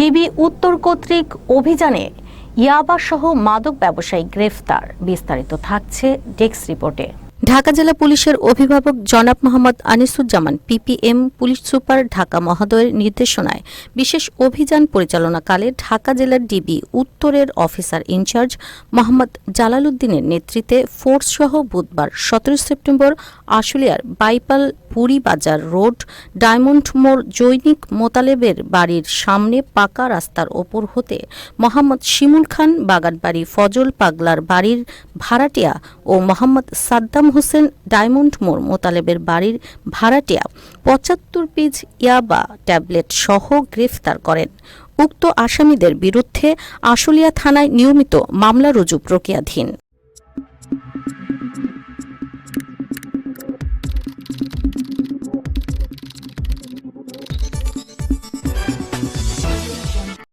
DB উত্তর কর্তৃক অভিযানে ইয়াবা সহ মাদক ব্যবসায়ী গ্রেফতার। বিস্তারিত থাকছে ডেস্ক রিপোর্টে। ঢাকা জেলা পুলিশের অভিভাবক জনাব Mohammad Anisuzzaman, PPM police super Dhaka মহোদয়ের নির্দেশনায় বিশেষ অভিযান পরিচালনাকালে ঢাকা জেলার ডিবি উত্তরের অফিসার ইনচার্জ মোহাম্মদ জালালউদ্দিনের নেতৃত্বে ফোর্স সহ বুধবার সতেরো সেপ্টেম্বর আশুলিয়ার বাইপাল পুরী বাজার রোড, ডায়মন্ড মোড় জৈনিক মোতালেবের বাড়ির সামনে পাকা রাস্তার ওপর হতে মোহাম্মদ শিমুল খান, বাগানবাড়ি ফজল পাগলার বাড়ির ভাড়াটিয়া ও মোহাম্মদ সাদ্দাম হোসেন ডায়মন্ড মোড় মোতালেবের বাড়ির ভাড়াটিয়া পঁচাত্তর পিস ইয়াবা ট্যাবলেট সহ গ্রেফতার করেন। উক্ত আসামিদের বিরুদ্ধে আশুলিয়া থানায় নিয়মিত মামলা রুজু প্রক্রিয়াধীন।